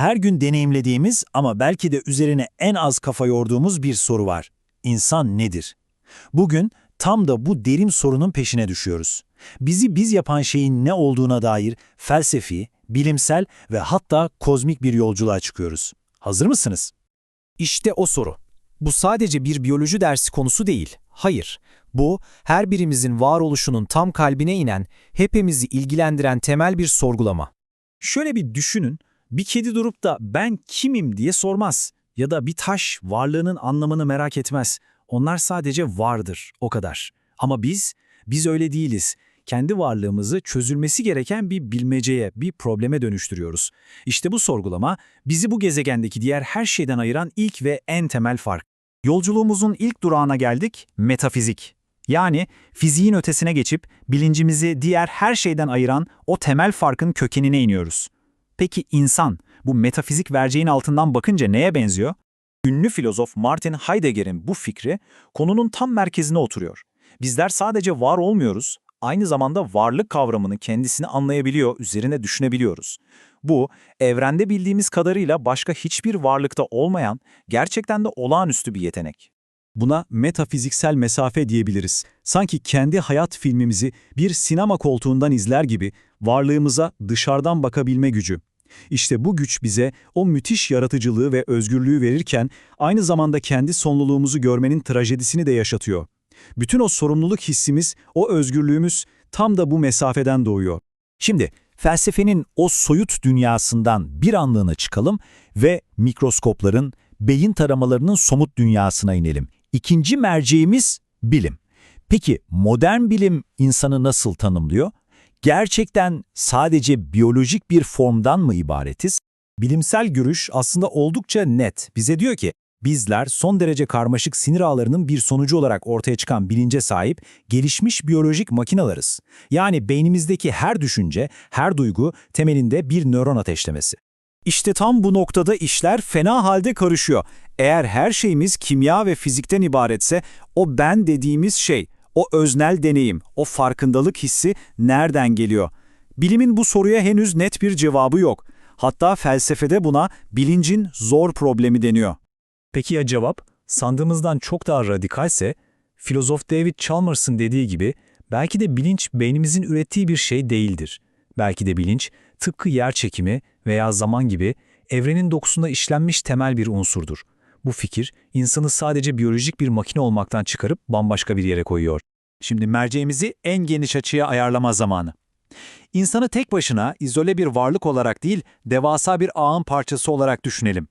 Her gün deneyimlediğimiz ama belki de üzerine en az kafa yorduğumuz bir soru var. İnsan nedir? Bugün tam da bu derin sorunun peşine düşüyoruz. Bizi biz yapan şeyin ne olduğuna dair felsefi, bilimsel ve hatta kozmik bir yolculuğa çıkıyoruz. Hazır mısınız? İşte o soru. Bu sadece bir biyoloji dersi konusu değil. Hayır, bu her birimizin varoluşunun tam kalbine inen, hepimizi ilgilendiren temel bir sorgulama. Şöyle bir düşünün, bir kedi durup da ben kimim diye sormaz ya da bir taş varlığının anlamını merak etmez. Onlar sadece vardır, o kadar. Ama biz, biz öyle değiliz. Kendi varlığımızı çözülmesi gereken bir bilmeceye, bir probleme dönüştürüyoruz. İşte bu sorgulama, bizi bu gezegendeki diğer her şeyden ayıran ilk ve en temel fark. Yolculuğumuzun ilk durağına geldik, metafizik. Yani fiziğin ötesine geçip bilincimizi diğer her şeyden ayıran o temel farkın kökenine iniyoruz. Peki insan bu metafizik verceğin altından bakınca neye benziyor? Ünlü filozof Martin Heidegger'in bu fikri konunun tam merkezine oturuyor. Bizler sadece var olmuyoruz, aynı zamanda varlık kavramını kendisini anlayabiliyor, üzerine düşünebiliyoruz. Bu, evrende bildiğimiz kadarıyla başka hiçbir varlıkta olmayan, gerçekten de olağanüstü bir yetenek. Buna metafiziksel mesafe diyebiliriz. Sanki kendi hayat filmimizi bir sinema koltuğundan izler gibi varlığımıza dışarıdan bakabilme gücü. İşte bu güç bize o müthiş yaratıcılığı ve özgürlüğü verirken aynı zamanda kendi sonluluğumuzu görmenin trajedisini de yaşatıyor. Bütün o sorumluluk hissimiz, o özgürlüğümüz tam da bu mesafeden doğuyor. Şimdi felsefenin o soyut dünyasından bir anlığına çıkalım ve mikroskopların, beyin taramalarının somut dünyasına inelim. İkinci merceğimiz bilim. Peki modern bilim insanı nasıl tanımlıyor? Gerçekten sadece biyolojik bir formdan mı ibaretiz? Bilimsel görüş aslında oldukça net. Bize diyor ki, bizler son derece karmaşık sinir ağlarının bir sonucu olarak ortaya çıkan bilince sahip gelişmiş biyolojik makinalarız. Yani beynimizdeki her düşünce, her duygu temelinde bir nöron ateşlemesi. İşte tam bu noktada işler fena halde karışıyor. Eğer her şeyimiz kimya ve fizikten ibaretse o ben dediğimiz şey, o öznel deneyim, o farkındalık hissi nereden geliyor? Bilimin bu soruya henüz net bir cevabı yok. Hatta felsefede buna bilincin zor problemi deniyor. Peki ya cevap? Sandığımızdan çok daha radikalse, filozof David Chalmers'ın dediği gibi belki de bilinç beynimizin ürettiği bir şey değildir. Belki de bilinç tıpkı yer çekimi veya zaman gibi evrenin dokusunda işlenmiş temel bir unsurdur. Bu fikir insanı sadece biyolojik bir makine olmaktan çıkarıp bambaşka bir yere koyuyor. Şimdi merceğimizi en geniş açıya ayarlama zamanı. İnsanı tek başına izole bir varlık olarak değil, devasa bir ağın parçası olarak düşünelim.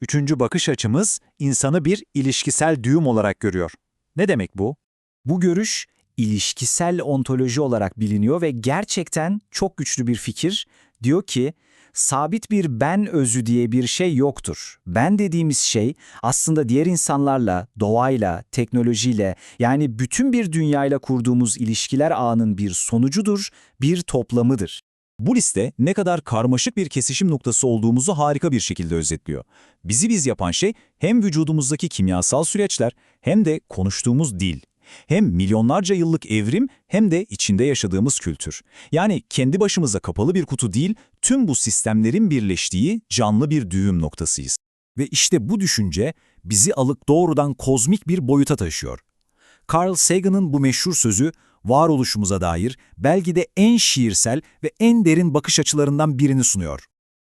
Üçüncü bakış açımız insanı bir ilişkisel düğüm olarak görüyor. Ne demek bu? Bu görüş ilişkisel ontoloji olarak biliniyor ve gerçekten çok güçlü bir fikir. Diyor ki, sabit bir ben özü diye bir şey yoktur. Ben dediğimiz şey aslında diğer insanlarla, doğayla, teknolojiyle yani bütün bir dünyayla kurduğumuz ilişkiler ağının bir sonucudur, bir toplamıdır. Bu liste ne kadar karmaşık bir kesişim noktası olduğumuzu harika bir şekilde özetliyor. Bizi biz yapan şey hem vücudumuzdaki kimyasal süreçler hem de konuştuğumuz dil. Hem milyonlarca yıllık evrim hem de içinde yaşadığımız kültür. Yani kendi başımıza kapalı bir kutu değil, tüm bu sistemlerin birleştiği canlı bir düğüm noktasıyız. Ve işte bu düşünce bizi alıp doğrudan kozmik bir boyuta taşıyor. Carl Sagan'ın bu meşhur sözü varoluşumuza dair belki de en şiirsel ve en derin bakış açılarından birini sunuyor.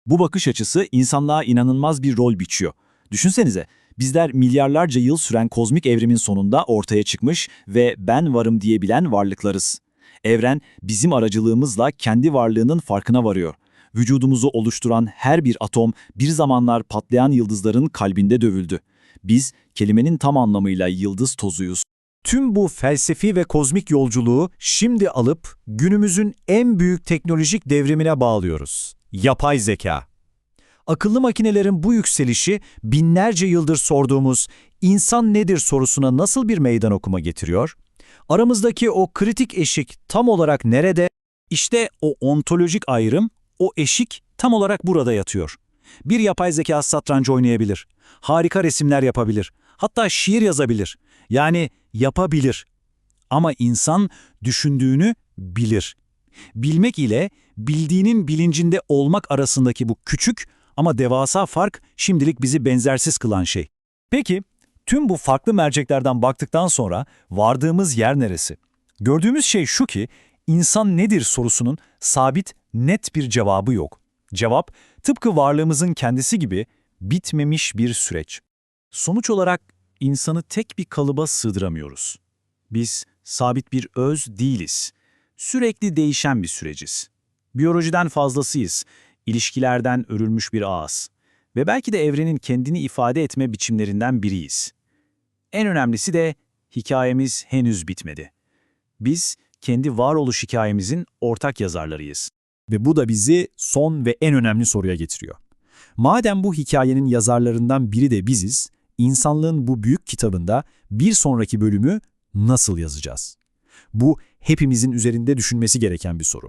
Bu bakış açısı insanlığa inanılmaz bir rol biçiyor. Düşünsenize, bizler milyarlarca yıl süren kozmik evrimin sonunda ortaya çıkmış ve ben varım diyebilen varlıklarız. Evren bizim aracılığımızla kendi varlığının farkına varıyor. Vücudumuzu oluşturan her bir atom bir zamanlar patlayan yıldızların kalbinde dövüldü. Biz kelimenin tam anlamıyla yıldız tozuyuz. Tüm bu felsefi ve kozmik yolculuğu şimdi alıp günümüzün en büyük teknolojik devrimine bağlıyoruz. Yapay zeka. Akıllı makinelerin bu yükselişi binlerce yıldır sorduğumuz insan nedir sorusuna nasıl bir meydan okuma getiriyor? Aramızdaki o kritik eşik tam olarak nerede? İşte o ontolojik ayrım, o eşik tam olarak burada yatıyor. Bir yapay zeka satranç oynayabilir, harika resimler yapabilir, hatta şiir yazabilir. Yani yapabilir. Ama insan düşündüğünü bilir. Bilmek ile bildiğinin bilincinde olmak arasındaki bu küçük Ama devasa fark şimdilik bizi benzersiz kılan şey. Peki, tüm bu farklı merceklerden baktıktan sonra vardığımız yer neresi? Gördüğümüz şey şu ki, insan nedir sorusunun sabit, net bir cevabı yok. Cevap, tıpkı varlığımızın kendisi gibi bitmemiş bir süreç. Sonuç olarak insanı tek bir kalıba sığdıramıyoruz. Biz sabit bir öz değiliz. Sürekli değişen bir süreciz. Biyolojiden fazlasıyız. İlişkilerden örülmüş bir ağız. Ve belki de evrenin kendini ifade etme biçimlerinden biriyiz. En önemlisi de hikayemiz henüz bitmedi. Biz kendi varoluş hikayemizin ortak yazarlarıyız. Ve bu da bizi son ve en önemli soruya getiriyor. Madem bu hikayenin yazarlarından biri de biziz, insanlığın bu büyük kitabında bir sonraki bölümü nasıl yazacağız? Bu hepimizin üzerinde düşünmesi gereken bir soru.